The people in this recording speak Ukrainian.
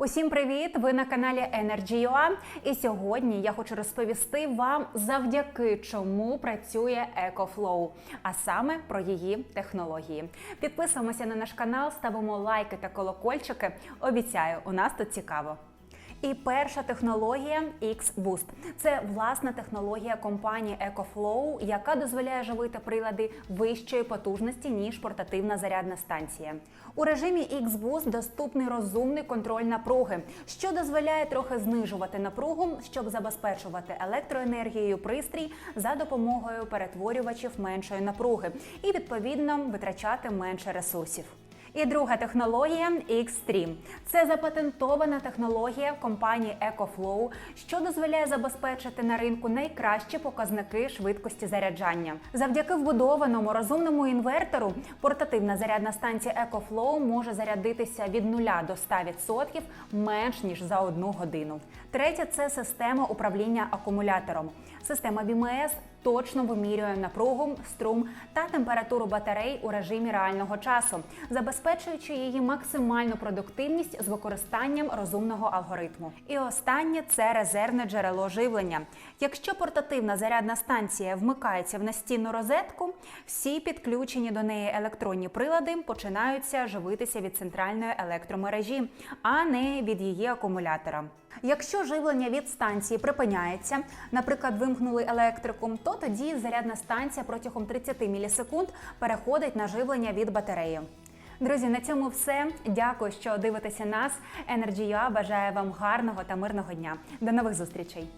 Усім привіт! Ви на каналі Energy.ua І сьогодні я хочу розповісти вам завдяки чому працює EcoFlow, а саме про її технології. Підписуємося на наш канал, ставимо лайки та колокольчики. Обіцяю, у нас тут цікаво. І перша технологія X-Boost. Це власна технологія компанії EcoFlow, яка дозволяє живити прилади вищої потужності ніж портативна зарядна станція. У режимі X-Boost доступний розумний контроль напруги, що дозволяє трохи знижувати напругу, щоб забезпечувати електроенергією пристрій за допомогою перетворювачів меншої напруги і відповідно витрачати менше ресурсів. І друга технологія Xtreme. Це запатентована технологія компанії EcoFlow, що дозволяє забезпечити на ринку найкращі показники швидкості заряджання. Завдяки вбудованому розумному інвертору портативна зарядна станція EcoFlow може зарядитися від 0 до 100% менш ніж за одну годину. Третє це система управління акумулятором. Система BMS точно вимірює напругу, струм та температуру батарей у режимі реального часу, забезпечуючи її максимальну продуктивність з використанням розумного алгоритму. І останнє це резервне джерело живлення. Якщо портативна зарядна станція вмикається в настінну розетку, всі підключені до неї електронні прилади починаються живитися від центральної електромережі, а не від її акумулятора. Якщо живлення від станції припиняється, наприклад, вимкнули електрику, то тоді зарядна станція протягом 30 мілісекунд переходить на живлення від батареї. Друзі, на цьому все. Дякую, що дивитеся нас. Energy.ua бажає вам гарного та мирного дня. До нових зустрічей.